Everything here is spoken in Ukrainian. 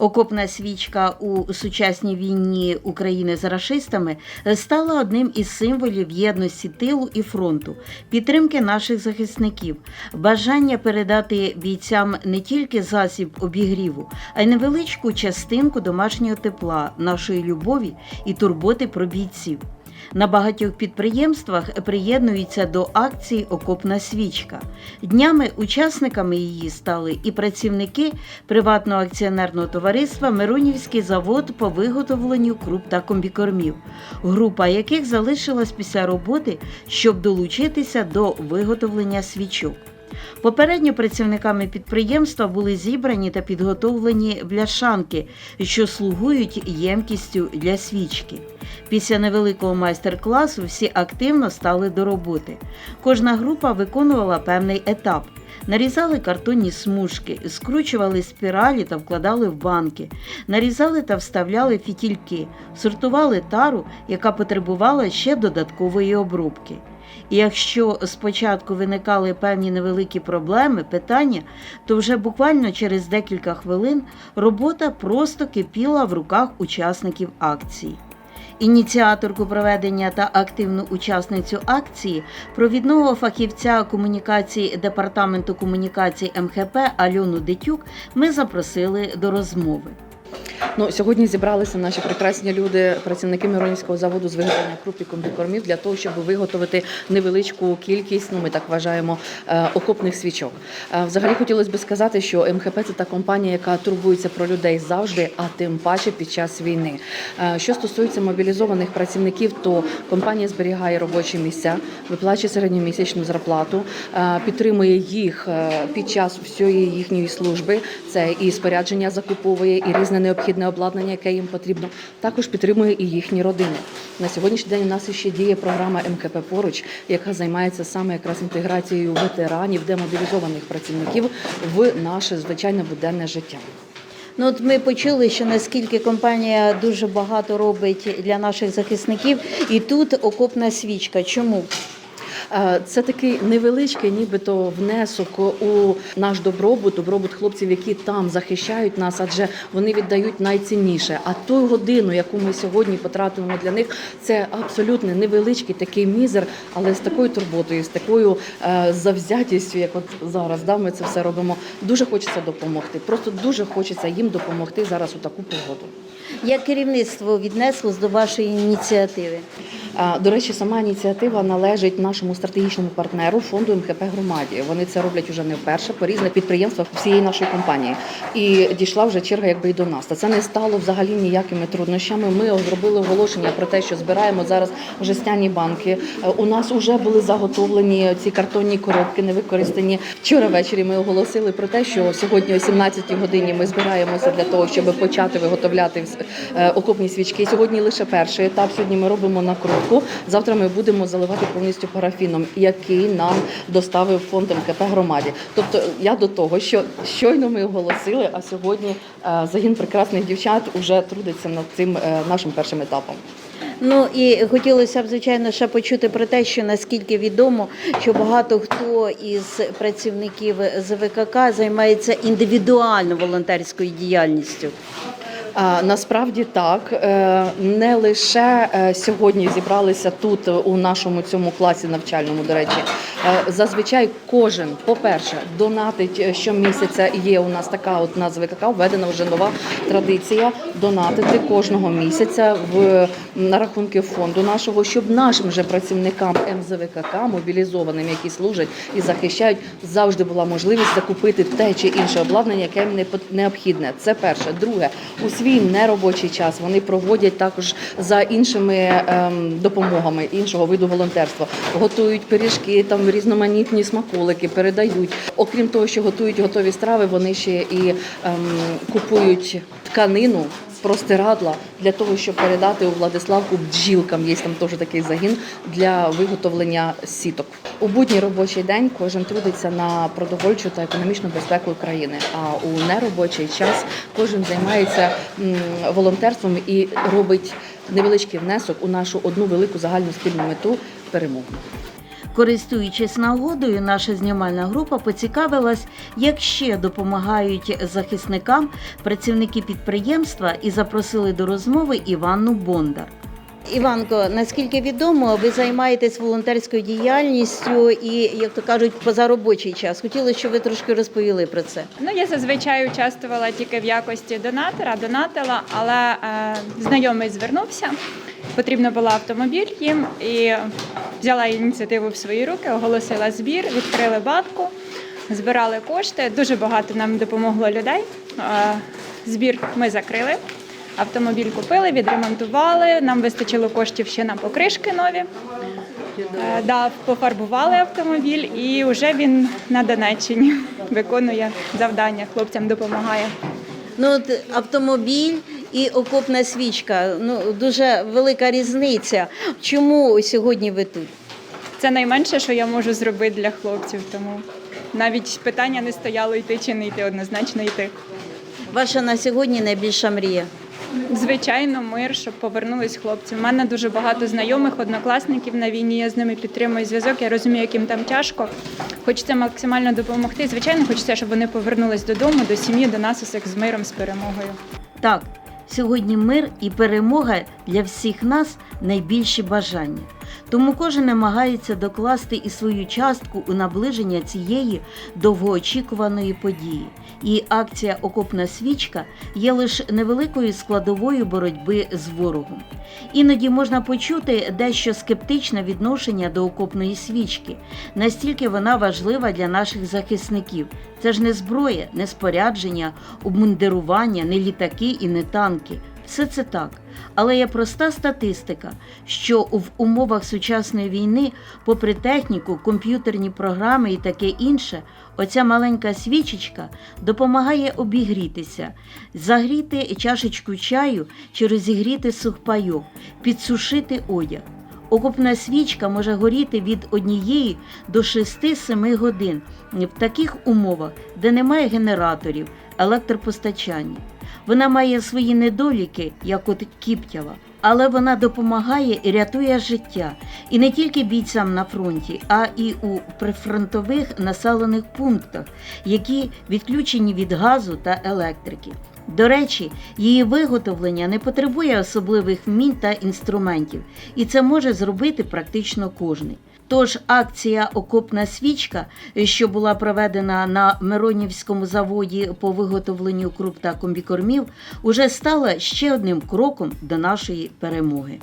Окопна свічка у сучасній війні України з рашистами стала одним із символів єдності тилу і фронту, підтримки наших захисників, бажання передати бійцям не тільки засіб обігріву, а й невеличку частинку домашнього тепла, нашої любові і турботи про бійців. На багатьох підприємствах приєднуються до акції Окопна свічка. Днями учасниками її стали і працівники приватного акціонерного товариства Миронівський завод по виготовленню круп та комбікормів, група яких залишилась після роботи, щоб долучитися до виготовлення свічок. Попередньо працівниками підприємства були зібрані та підготовлені бляшанки, що слугують ємкістю для свічки. Після невеликого майстер-класу всі активно стали до роботи. Кожна група виконувала певний етап. Нарізали картонні смужки, скручували спіралі та вкладали в банки, нарізали та вставляли фітільки, сортували тару, яка потребувала ще додаткової обробки. І якщо спочатку виникали певні невеликі проблеми, питання, то вже буквально через декілька хвилин робота просто кипіла в руках учасників акції. Ініціаторку проведення та активну учасницю акції, провідного фахівця комунікації департаменту комунікацій МХП Альону Дитюк, ми запросили до розмови. Ну, сьогодні зібралися наші прекрасні люди, працівники Миронівського заводу з виготовлення круп і комбікормів для того, щоб виготовити невеличку кількість, ну ми так вважаємо, е, окопних свічок. Е, Взагалі хотілося б сказати, що МХП це та компанія, яка турбується про людей завжди, а тим паче під час війни. Е, Що стосується мобілізованих працівників, то компанія зберігає робочі місця, виплачує середньомісячну зарплату, підтримує їх під час всієї їхньої служби. Це і спорядження закуповує, і різне необхідне обладнання, яке їм потрібно. Також підтримує і їхні родини. На сьогоднішній день у нас ще діє програма МКП поруч, яка займається саме якраз інтеграцією ветеранів, демобілізованих працівників в наше звичайне буденне життя. Ну, от ми почули, що наскільки компанія дуже багато робить для наших захисників, і тут окопна свічка. Чому? Е, Це такий невеличкий, нібито внесок у наш добробут, добробут хлопців, які там захищають нас, адже вони віддають найцінніше. А ту годину, яку ми сьогодні потратимо для них, це абсолютно невеличкий такий мізер, але з такою турботою, з такою е, завзятістю, як от зараз, да, ми це все робимо. Дуже хочеться допомогти. Просто дуже хочеться їм допомогти зараз у таку погоду. Як керівництво віднеслось до вашої ініціативи? А, До речі, сама ініціатива належить нашому стратегічному партнеру фонду МХП громаді. Вони це роблять уже не вперше по різних підприємствах всієї нашої компанії. І дійшла вже черга, якби і до нас. Та це не стало взагалі ніякими труднощами. Ми зробили оголошення про те, що збираємо зараз жестяні банки. Е, У нас вже були заготовлені ці картонні коробки, невикористані. Вчора ввечері ми оголосили про те, що сьогодні о 17 годині ми збираємося для того, щоб почати виготовляти е, окопні свічки. Сьогодні лише перший етап. Сьогодні ми робимо накрутку. Завтра ми будемо заливати повністю парафіном, який нам доставив фонд МКП громаді. Тобто я до того, що щойно ми оголосили, а сьогодні е, загін прекрасних дівчат вже трудиться над цим е, нашим першим етапом. Ну і хотілося б, звичайно, ще почути про те, що наскільки відомо, що багато хто із працівників з ВКК займається індивідуально волонтерською діяльністю. Насправді так Е, не лише е, сьогодні зібралися тут е, у нашому цьому класі навчальному. До речі, зазвичай кожен, по-перше, донатить е, щомісяця. Є у нас така от назва ВКК, введена вже нова традиція донатити кожного місяця в на рахунки фонду нашого, щоб нашим же працівникам МЗВКК, мобілізованим, які служать і захищають, завжди була можливість закупити те чи інше обладнання, яке їм не необхідне. Це перше. Друге, у свій неробочий час вони проводять також за іншими ем, допомогами іншого виду волонтерства. Готують пиріжки, там різноманітні смаколики, передають. Окрім того, що готують готові страви, вони ще і ем, купують тканину. Простирадла для того, щоб передати у Владиславку бджілкам. Є там теж такий загін для виготовлення сіток. У будній робочий день кожен трудиться на продовольчу та економічну безпеку країни. А у неробочий час кожен займається волонтерством і робить невеличкий внесок у нашу одну велику загальну спільну мету перемогу. Користуючись нагодою, наша знімальна група поцікавилась, як ще допомагають захисникам працівники підприємства і запросили до розмови Іванну Бондар. Іванко, наскільки відомо, ви займаєтесь волонтерською діяльністю і, як то кажуть, позаробочий час. Хотіла, щоб ви трошки розповіли про це. Ну, я зазвичай участвувала тільки в якості донатора, донатила, але е, знайомий звернувся. Потрібно було автомобіль їм і взяла ініціативу в свої руки, оголосила збір, відкрили банку, збирали кошти. Дуже багато нам допомогло людей. Збір ми закрили. Автомобіль купили, відремонтували. Нам вистачило коштів ще на покришки нові. Да, пофарбували автомобіль, і вже він на Донеччині виконує завдання, хлопцям допомагає. Ну, от автомобіль і окопна свічка. Ну, дуже велика різниця. Чому сьогодні ви тут? Це найменше, що я можу зробити для хлопців, тому навіть питання не стояло йти чи не йти, однозначно йти. Ваша на сьогодні найбільша мрія. Звичайно, мир, щоб повернулись хлопці. У мене дуже багато знайомих, однокласників на війні. Я з ними підтримую зв'язок. Я розумію, яким там тяжко. Хочеться максимально допомогти. Звичайно, хочеться, щоб вони повернулись додому, до сім'ї, до нас усіх з миром, з перемогою. Так, сьогодні мир і перемога для всіх нас найбільші бажання. Тому кожен намагається докласти і свою частку у наближення цієї довгоочікуваної події. І акція Окопна свічка є лише невеликою складовою боротьби з ворогом. Іноді можна почути дещо скептичне відношення до окопної свічки, настільки вона важлива для наших захисників. Це ж не зброя, не спорядження, обмундирування, не літаки і не танки. Все це так. Але є проста статистика, що в умовах сучасної війни, попри техніку, комп'ютерні програми і таке інше, оця маленька свічечка допомагає обігрітися, загріти чашечку чаю чи розігріти сухпайок, підсушити одяг. Окопна свічка може горіти від однієї до 6-7 годин в таких умовах, де немає генераторів, електропостачання. Вона має свої недоліки, як от кіптява, але вона допомагає і рятує життя. І не тільки бійцям на фронті, а і у прифронтових населених пунктах, які відключені від газу та електрики. До речі, її виготовлення не потребує особливих вмінь та інструментів, і це може зробити практично кожний. Тож акція Окопна свічка, що була проведена на Миронівському заводі по виготовленню круп та комбікормів, уже стала ще одним кроком до нашої перемоги.